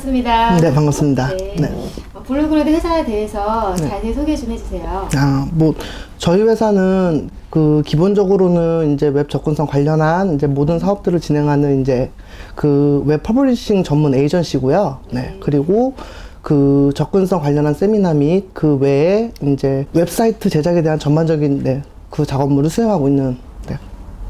반갑습니다. 네, 반갑습니다. 네. 네. 어, 블루그레드 회사에 대해서 네. 자세히 소개 좀 해주세요. 아, 뭐 저희 회사는 그 기본적으로는 이제 웹 접근성 관련한 이제 모든 사업들을 진행하는 이제 그 웹 퍼블리싱 전문 에이전시고요. 네. 그리고 그 접근성 관련한 세미나 및 그 외에 이제 웹사이트 제작에 대한 전반적인 네, 그 작업물을 수행하고 있는 네,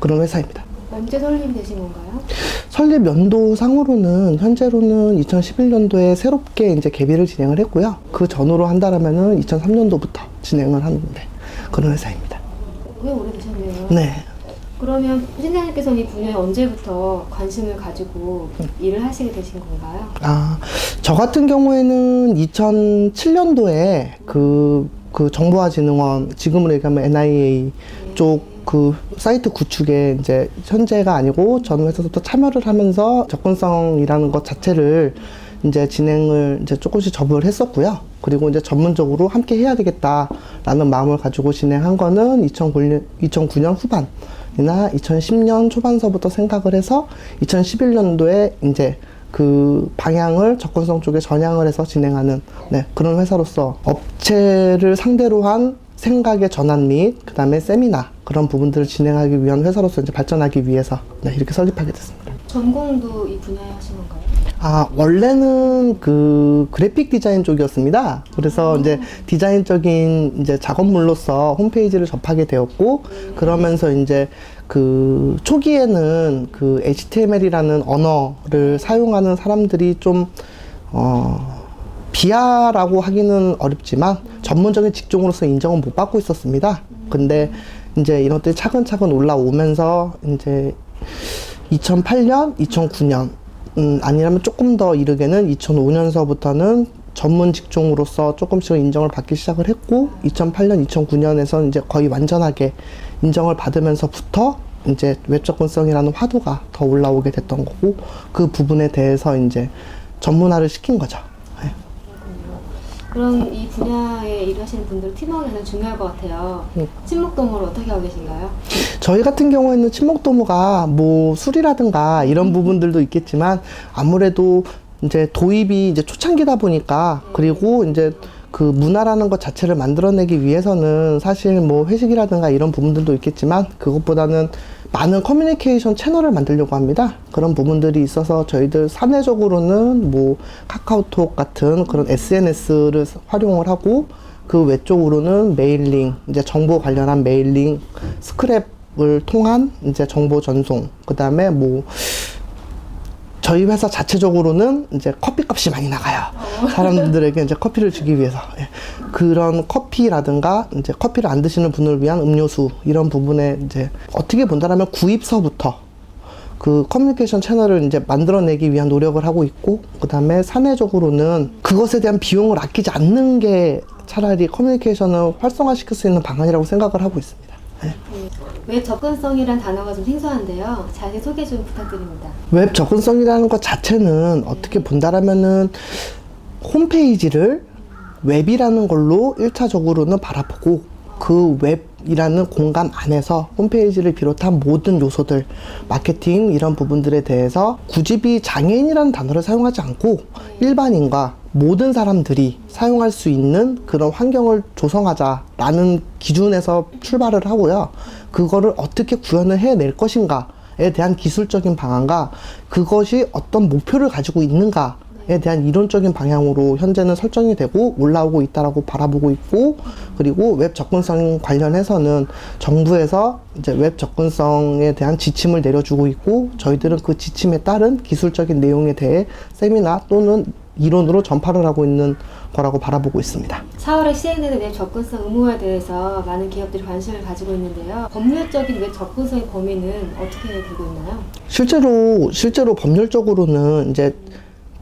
그런 회사입니다. 언제 설립이 되신 건가요? 설립 연도상으로는 현재로는 2011년도에 새롭게 이제 개비를 진행을 했고요. 그 전후로 한다라면은 2003년도부터 진행을 하는데 그런 회사입니다. 꽤 오래되셨네요. 네. 그러면 신장님께서는 이 분야에 언제부터 관심을 가지고 일을 하시게 되신 건가요? 아, 저 같은 경우에는 2007년도에 그, 그 정보화진흥원, 지금으로 얘기하면 NIA 쪽 그 사이트 구축에 이제 현재가 아니고 전 회사부터 참여를 하면서 접근성이라는 것 자체를 이제 진행을 이제 조금씩 접을 했었고요. 그리고 이제 전문적으로 함께 해야 되겠다라는 마음을 가지고 진행한 거는 2009년, 2009년 후반이나 2010년 초반서부터 생각을 해서 2011년도에 이제 그 방향을 접근성 쪽에 전향을 해서 진행하는 네, 그런 회사로서 업체를 상대로 한 생각의 전환 및 그다음에 세미나 그런 부분들을 진행하기 위한 회사로서 이제 발전하기 위해서 네, 이렇게 설립하게 됐습니다. 전공도 이 분야에 하신 건가요? 아, 원래는 그 그래픽 디자인 쪽이었습니다. 그래서 이제 디자인적인 이제 작업물로서 홈페이지를 접하게 되었고, 그러면서 이제 그 초기에는 그 HTML이라는 언어를 사용하는 사람들이 좀, 어, 비하라고 하기는 어렵지만 전문적인 직종으로서 인정은 못 받고 있었습니다. 근데 이제 이런 것들이 차근차근 올라오면서 이제 2008년, 2009년, 음, 아니라면 조금 더 이르게는 2005년서부터는 전문 직종으로서 조금씩 인정을 받기 시작을 했고, 2008년, 2009년에서 이제 거의 완전하게 인정을 받으면서부터 이제 웹 접근성이라는 화두가 더 올라오게 됐던 거고, 그 부분에 대해서 이제 전문화를 시킨 거죠. 네. 그럼 이 분야에 일하시는 분들 팀워크는 중요할 것 같아요. 네. 친목 도모를 어떻게 하고 계신가요? 저희 같은 경우에는 친목 도모가 뭐 술이라든가 이런 부분들도 있겠지만 아무래도 이제 도입이 이제 초창기다 보니까 그리고 이제 그 문화라는 것 자체를 만들어내기 위해서는 사실 뭐 회식이라든가 이런 부분들도 있겠지만 그것보다는 많은 커뮤니케이션 채널을 만들려고 합니다. 그런 부분들이 있어서 저희들 사내적으로는 뭐 카카오톡 같은 그런 SNS를 활용을 하고 그 외쪽으로는 메일링, 이제 정보 관련한 메일링, 스크랩을 통한 이제 정보 전송, 그 다음에 뭐 저희 회사 자체적으로는 이제 커피 값이 많이 나가요. 사람들에게 이제 커피를 주기 위해서. 예. 그런 커피라든가 이제 커피를 안 드시는 분을 위한 음료수 이런 부분에 이제 어떻게 본다라면 구입서부터 그 커뮤니케이션 채널을 이제 만들어내기 위한 노력을 하고 있고 그다음에 사내적으로는 그것에 대한 비용을 아끼지 않는 게 차라리 커뮤니케이션을 활성화시킬 수 있는 방안이라고 생각을 하고 있습니다. 예. 네. 웹 접근성이란 단어가 좀 생소한데요. 자세히 소개 좀 부탁드립니다. 웹 접근성이라는 것 자체는 어떻게 본다라면은 홈페이지를 웹이라는 걸로 일차적으로는 바라보고 그 웹이라는 공간 안에서 홈페이지를 비롯한 모든 요소들, 마케팅 이런 부분들에 대해서 굳이 장애인이라는 단어를 사용하지 않고 일반인과 모든 사람들이 사용할 수 있는 그런 환경을 조성하자라는 기준에서 출발을 하고요. 그거를 어떻게 구현을 해낼 것인가에 대한 기술적인 방안과 그것이 어떤 목표를 가지고 있는가 에 대한 이론적인 방향으로 현재는 설정이 되고 올라오고 있다라고 바라보고 있고 그리고 웹 접근성 관련해서는 정부에서 이제 웹 접근성에 대한 지침을 내려주고 있고 저희들은 그 지침에 따른 기술적인 내용에 대해 세미나 또는 이론으로 전파를 하고 있는 거라고 바라보고 있습니다. 4월에 시행되는 웹 접근성 의무화에 대해서 많은 기업들이 관심을 가지고 있는데요. 법률적인 웹 접근성의 범위는 어떻게 되고 있나요? 실제로 실제로 법률적으로는 이제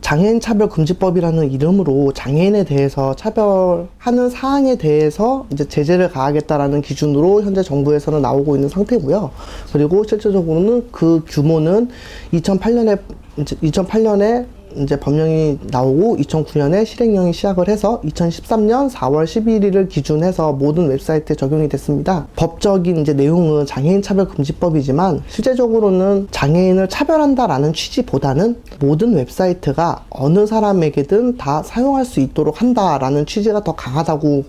장애인 차별 금지법이라는 이름으로 장애인에 대해서 차별하는 사항에 대해서 이제 제재를 가하겠다라는 기준으로 현재 정부에서는 나오고 있는 상태고요. 그리고 실제적으로는 그 규모는 2008년에 이제 2008년에 이제 법령이 나오고 2009년에 실행령이 시작을 해서 2013년 4월 11일을 기준해서 모든 웹사이트에 적용이 됐습니다. 법적인 이제 내용은 장애인 차별 금지법이지만 실제적으로는 장애인을 차별한다라는 취지보다는 모든 웹사이트가 어느 사람에게든 다 사용할 수 있도록 한다라는 취지가 더 강하다고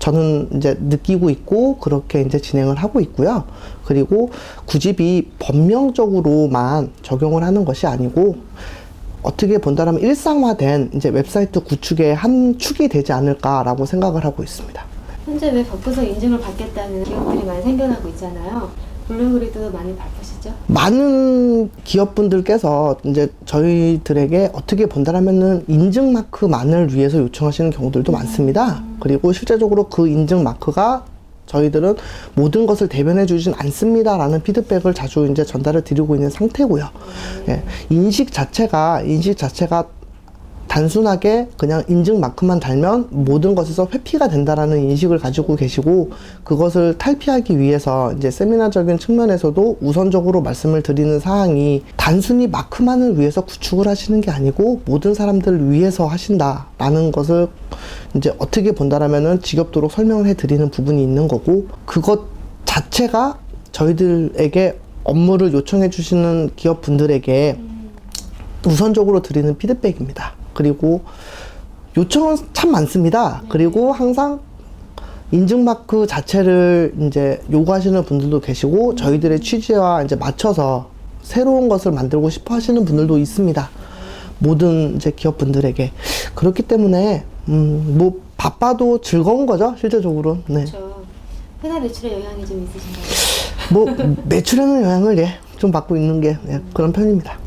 저는 이제 느끼고 있고 그렇게 이제 진행을 하고 있고요. 그리고 구집이 법령적으로만 적용을 하는 것이 아니고 어떻게 본다면 일상화된 이제 웹사이트 구축의 한 축이 되지 않을까라고 생각을 하고 있습니다. 현재 왜 접근성 인증을 받겠다는 기업들이 많이 생겨나고 있잖아요. 블루그리드도 많이 바쁘시죠? 많은 기업분들께서 이제 저희들에게 어떻게 본다면은 인증 마크만을 위해서 요청하시는 경우들도 많습니다. 그리고 실제적으로 그 인증 마크가 저희들은 모든 것을 대변해 주진 않습니다라는 피드백을 자주 이제 전달을 드리고 있는 상태고요. 예, 인식 자체가 인식 자체가 단순하게 그냥 인증 마크만 달면 모든 것에서 회피가 된다라는 인식을 가지고 계시고 그것을 탈피하기 위해서 이제 세미나적인 측면에서도 우선적으로 말씀을 드리는 사항이 단순히 마크만을 위해서 구축을 하시는 게 아니고 모든 사람들을 위해서 하신다라는 것을 이제 어떻게 본다라면은 지겹도록 설명을 해 드리는 부분이 있는 거고 그것 자체가 저희들에게 업무를 요청해 주시는 기업 분들에게 우선적으로 드리는 피드백입니다. 그리고 요청은 참 많습니다. 그리고 항상 인증 마크 자체를 이제 요구하시는 분들도 계시고 저희들의 취지와 이제 맞춰서 새로운 것을 만들고 싶어 하시는 분들도 있습니다. 모든 이제 기업 분들에게 그렇기 때문에 음, 뭐 바빠도 즐거운 거죠 실제적으로. 네. 그렇죠. 회사 매출에 영향이 좀 있으신가요? 뭐 매출에는 영향을 예, 좀 받고 있는 게 예, 그런 편입니다.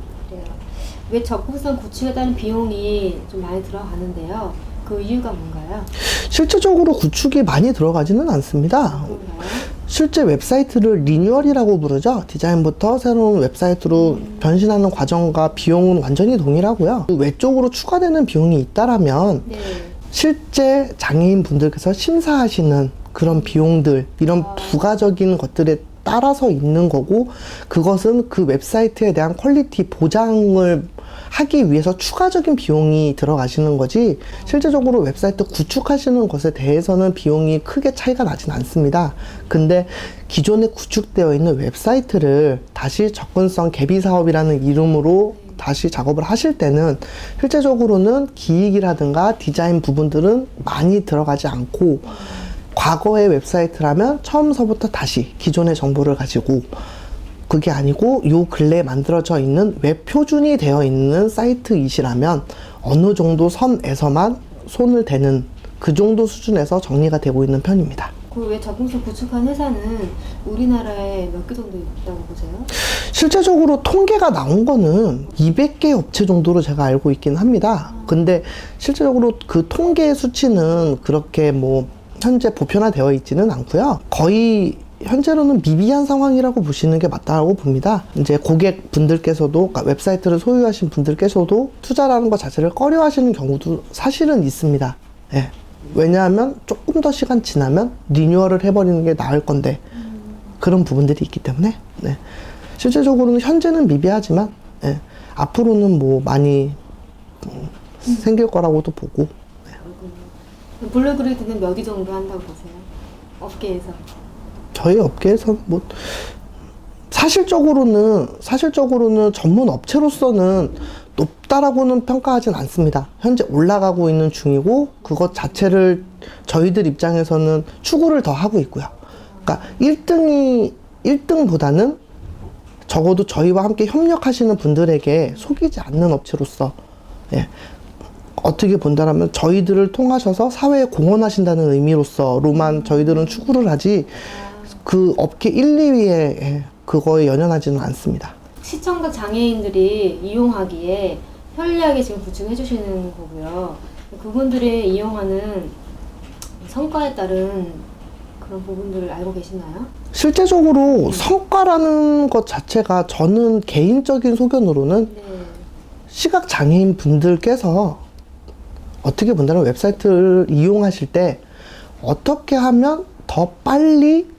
왜 접근성 구축에 따른 비용이 좀 많이 들어가는데요. 그 이유가 뭔가요? 실제적으로 구축이 많이 들어가지는 않습니다. 그런가요? 실제 웹사이트를 리뉴얼이라고 부르죠. 디자인부터 새로운 웹사이트로 변신하는 과정과 비용은 완전히 동일하고요. 그 외적으로 추가되는 비용이 있다라면 네. 실제 장애인 분들께서 심사하시는 그런 비용들, 이런 부가적인 것들에 따라서 있는 거고, 그것은 그 웹사이트에 대한 퀄리티 보장을 하기 위해서 추가적인 비용이 들어가시는 거지, 실제적으로 웹사이트 구축하시는 것에 대해서는 비용이 크게 차이가 나진 않습니다. 근데 기존에 구축되어 있는 웹사이트를 다시 접근성 개비 사업이라는 이름으로 다시 작업을 하실 때는 실제적으로는 기획이라든가 디자인 부분들은 많이 들어가지 않고 과거의 웹사이트라면 처음서부터 다시 기존의 정보를 가지고 그게 아니고 요 근래에 만들어져 있는 웹 표준이 되어 있는 사이트이시라면 어느 정도 선에서만 손을 대는 그 정도 수준에서 정리가 되고 있는 편입니다. 그왜 접근성 구축한 회사는 우리나라에 몇 개 정도 있다고 보세요? 실제적으로 통계가 나온 거는 200개 업체 정도로 제가 알고 있긴 합니다. 근데 실제적으로 그 통계 수치는 그렇게 뭐 현재 보편화되어 있지는 않고요. 거의 현재로는 미비한 상황이라고 보시는 게 맞다고 봅니다. 이제 고객 분들께서도 그러니까 웹사이트를 소유하신 분들께서도 투자라는 것 자체를 꺼려하시는 경우도 사실은 있습니다. 예. 왜냐하면 조금 더 시간 지나면 리뉴얼을 해버리는 게 나을 건데 그런 부분들이 있기 때문에 네. 실제적으로는 현재는 미비하지만 예, 앞으로는 뭐 많이 음, 생길 거라고도 보고 그렇군요. 블루그리드는 몇 위 정도 한다고 보세요? 업계에서. 저희 업계에서 뭐 사실적으로는 사실적으로는 전문 업체로서는 높다라고는 평가하진 않습니다. 현재 올라가고 있는 중이고 그것 자체를 저희들 입장에서는 추구를 더 하고 있고요. 그러니까 1등이 1등보다는 적어도 저희와 함께 협력하시는 분들에게 속이지 않는 업체로서 예, 어떻게 본다라면 저희들을 통하셔서 사회에 공헌하신다는 의미로서로만 저희들은 추구를 하지 그 업계 1, 2위에 예, 그거에 연연하지는 않습니다. 시청각 장애인들이 이용하기에 편리하게 지금 구축해 주시는 거고요. 그분들이 이용하는 성과에 따른 그런 부분들을 알고 계시나요? 실제적으로 성과라는 것 자체가 저는 개인적인 소견으로는 네. 시각 장애인 분들께서 어떻게 본다면 웹사이트를 이용하실 때 어떻게 하면 더 빨리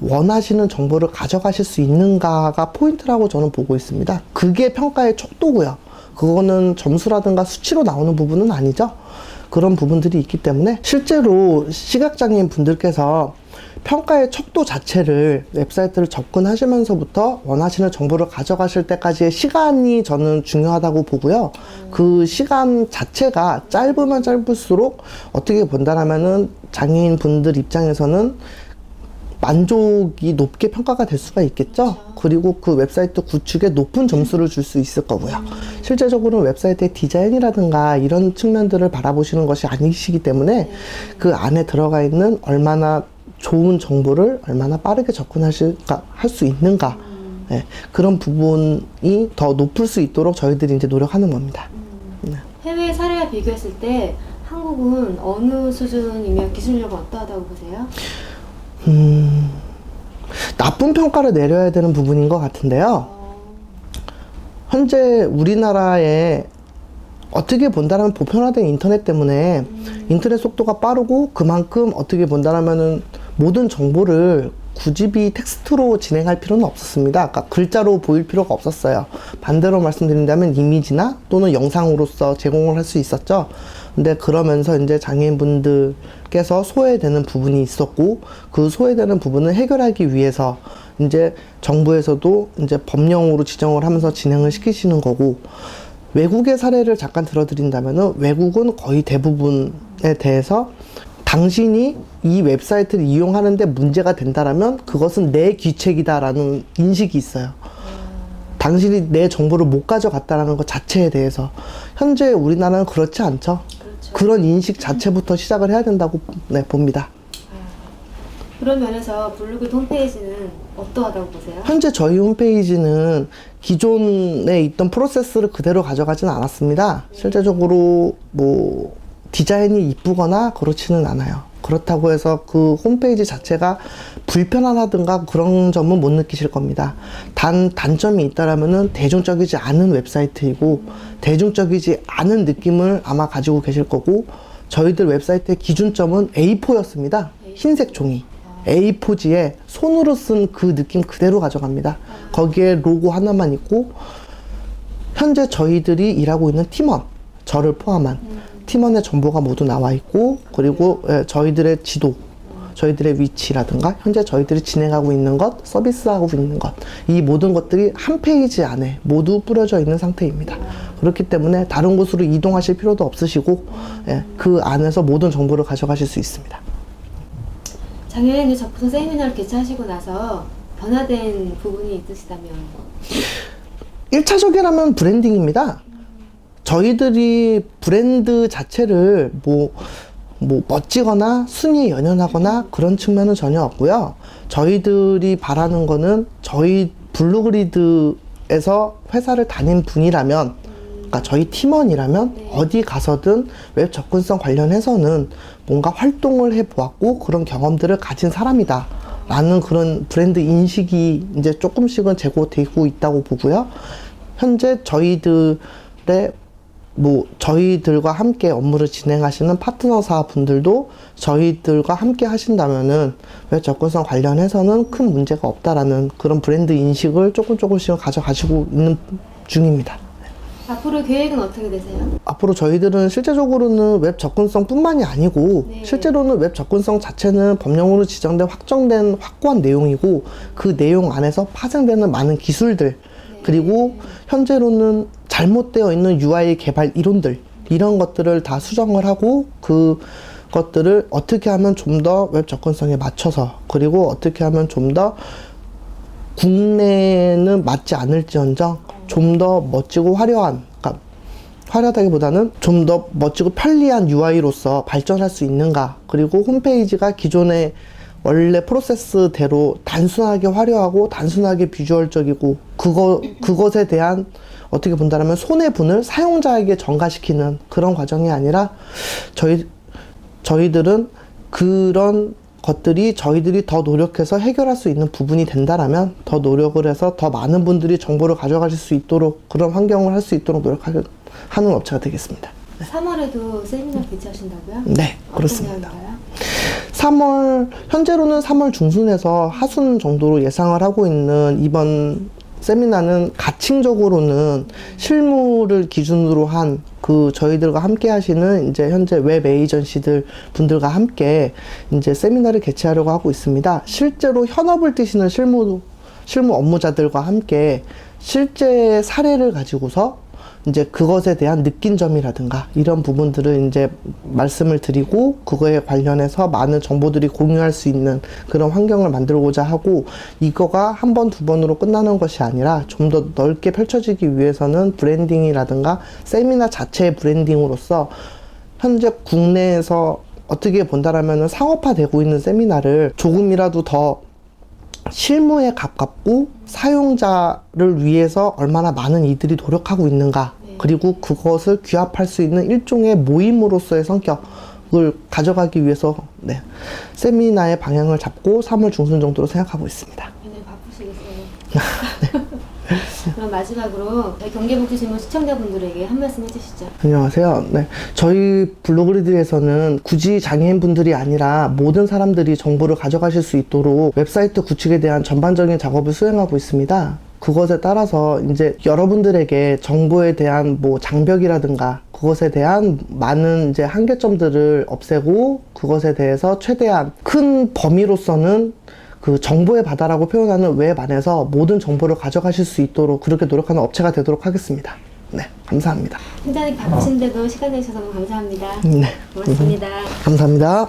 원하시는 정보를 가져가실 수 있는가가 포인트라고 저는 보고 있습니다. 그게 평가의 촉도고요. 그거는 점수라든가 수치로 나오는 부분은 아니죠. 그런 부분들이 있기 때문에 실제로 시각장애인 분들께서 평가의 척도 자체를 웹사이트를 접근하시면서부터 원하시는 정보를 가져가실 때까지의 시간이 저는 중요하다고 보고요. 그 시간 자체가 짧으면 짧을수록 어떻게 본다라면은 장애인 분들 입장에서는 만족이 높게 평가가 될 수가 있겠죠. 그리고 그 웹사이트 구축에 높은 점수를 줄 수 있을 거고요. 실제적으로는 웹사이트의 디자인이라든가 이런 측면들을 바라보시는 것이 아니시기 때문에 그 안에 들어가 있는 얼마나 좋은 정보를 얼마나 빠르게 접근하실까 할 수 있는가 예, 그런 부분이 더 높을 수 있도록 저희들이 이제 노력하는 겁니다. 해외 사례와 비교했을 때 한국은 어느 수준이면 기술력은 어떠하다고 보세요? 나쁜 평가를 내려야 되는 부분인 것 같은데요. 어, 현재 우리나라에 어떻게 본다면 보편화된 인터넷 때문에 인터넷 속도가 빠르고 그만큼 어떻게 본다면은 모든 정보를 구집이 텍스트로 진행할 필요는 없었습니다. 아까 글자로 보일 필요가 없었어요. 반대로 말씀드린다면 이미지나 또는 영상으로서 제공을 할 수 있었죠. 근데 그러면서 이제 장애인분들께서 소외되는 부분이 있었고 그 소외되는 부분을 해결하기 위해서 이제 정부에서도 이제 법령으로 지정을 하면서 진행을 시키시는 거고 외국의 사례를 잠깐 들어드린다면은 외국은 거의 대부분에 대해서 당신이 이 웹사이트를 이용하는데 문제가 된다라면 그것은 내 귀책이다라는 인식이 있어요. 당신이 내 정보를 못 가져갔다라는 것 자체에 대해서 현재 우리나라는 그렇지 않죠. 그렇죠. 그런 인식 자체부터 시작을 해야 된다고 네, 봅니다. 그런 면에서 블루글 홈페이지는 어떠하다고 보세요? 현재 저희 홈페이지는 기존에 있던 프로세스를 그대로 가져가진 않았습니다. 실제적으로 뭐 디자인이 이쁘거나 그렇지는 않아요. 그렇다고 해서 그 홈페이지 자체가 불편하다든가 그런 점은 못 느끼실 겁니다. 단 단점이 있다라면은 대중적이지 않은 웹사이트이고 대중적이지 않은 느낌을 아마 가지고 계실 거고 저희들 웹사이트의 기준점은 A4였습니다. 흰색 종이. A4지에 손으로 쓴 그 느낌 그대로 가져갑니다. 거기에 로고 하나만 있고 현재 저희들이 일하고 있는 팀원 저를 포함한 팀원의 정보가 모두 나와 있고 그리고 예, 저희들의 지도 저희들의 위치라든가 현재 저희들이 진행하고 있는 것 서비스하고 있는 것 이 모든 것들이 한 페이지 안에 모두 뿌려져 있는 상태입니다. 그렇기 때문에 다른 곳으로 이동하실 필요도 없으시고 예, 그 안에서 모든 정보를 가져가실 수 있습니다. 장애인의 접근 세미나를 개최하시고 나서 변화된 부분이 있으시다면. 1차적이라면 브랜딩입니다. 저희들이 브랜드 자체를 뭐, 뭐, 멋지거나 순위에 연연하거나 그런 측면은 전혀 없고요. 저희들이 바라는 거는 저희 블루그리드에서 회사를 다닌 분이라면, 그러니까 저희 팀원이라면 어디 가서든 웹 접근성 관련해서는 뭔가 활동을 해 보았고 그런 경험들을 가진 사람이다. 라는 그런 브랜드 인식이 이제 조금씩은 제고되고 있다고 보고요. 현재 저희들의 뭐 저희들과 함께 업무를 진행하시는 파트너사 분들도 저희들과 함께 하신다면은 웹 접근성 관련해서는 큰 문제가 없다라는 그런 브랜드 인식을 조금 조금씩 가져가시고 있는 중입니다. 앞으로 계획은 어떻게 되세요? 앞으로 저희들은 실제적으로는 웹 접근성뿐만이 아니고 네. 실제로는 웹 접근성 자체는 법령으로 지정된 확정된 확고한 내용이고 그 내용 안에서 파생되는 많은 기술들 그리고 현재로는 잘못되어 있는 UI 개발 이론들 이런 것들을 다 수정을 하고 그 것들을 어떻게 하면 좀 더 웹 접근성에 맞춰서 그리고 어떻게 하면 좀 더 국내는 맞지 않을지언정 좀 더 멋지고 화려한 그러니까 화려하다기보다는 좀 더 멋지고 편리한 UI로서 발전할 수 있는가. 그리고 홈페이지가 기존의 원래 프로세스대로 단순하게 화려하고 단순하게 비주얼적이고 그거 그것에 대한 어떻게 본다면 손해분을 사용자에게 전가시키는 그런 과정이 아니라 저희 저희들은 그런 것들이 저희들이 더 노력해서 해결할 수 있는 부분이 된다라면 더 노력을 해서 더 많은 분들이 정보를 가져가실 수 있도록 그런 환경을 할 수 있도록 노력하는 하는 업체가 되겠습니다. 3월에도 세미나 개최하신다고요? 네, 그렇습니다. 내용인가요? 3월 현재로는 3월 중순에서 하순 정도로 예상을 하고 있는 이번 세미나는 가칭적으로는 실무를 기준으로 한 그 저희들과 함께 하시는 이제 현재 웹 에이전시들 분들과 함께 이제 세미나를 개최하려고 하고 있습니다. 실제로 현업을 뛰시는 실무 실무 업무자들과 함께 실제 사례를 가지고서 이제 그것에 대한 느낀 점이라든가 이런 부분들을 이제 말씀을 드리고 그거에 관련해서 많은 정보들이 공유할 수 있는 그런 환경을 만들고자 하고 이거가 한 번, 두 번으로 끝나는 것이 아니라 좀 더 넓게 펼쳐지기 위해서는 브랜딩이라든가 세미나 자체의 브랜딩으로서 현재 국내에서 어떻게 본다라면 상업화되고 있는 세미나를 조금이라도 더 실무에 가깝고 사용자를 위해서 얼마나 많은 이들이 노력하고 있는가 그리고 그것을 귀합할 수 있는 일종의 모임으로서의 성격을 가져가기 위해서 네, 세미나의 방향을 잡고 3월 중순 정도로 생각하고 있습니다. 굉장히 바쁘시겠어요. 그럼 마지막으로 저희 경계복지신문 시청자분들에게 한 말씀 해주시죠. 안녕하세요. 네. 저희 블로그리드에서는 굳이 장애인분들이 아니라 모든 사람들이 정보를 가져가실 수 있도록 웹사이트 구축에 대한 전반적인 작업을 수행하고 있습니다. 그것에 따라서 이제 여러분들에게 정보에 대한 뭐 장벽이라든가 그것에 대한 많은 이제 한계점들을 없애고 그것에 대해서 최대한 큰 범위로서는 그 정보의 바다라고 표현하는 웹 안에서 모든 정보를 가져가실 수 있도록 그렇게 노력하는 업체가 되도록 하겠습니다. 네, 감사합니다. 굉장히 바쁘신데도 시간 내주셔서 감사합니다. 네, 고맙습니다. 감사합니다.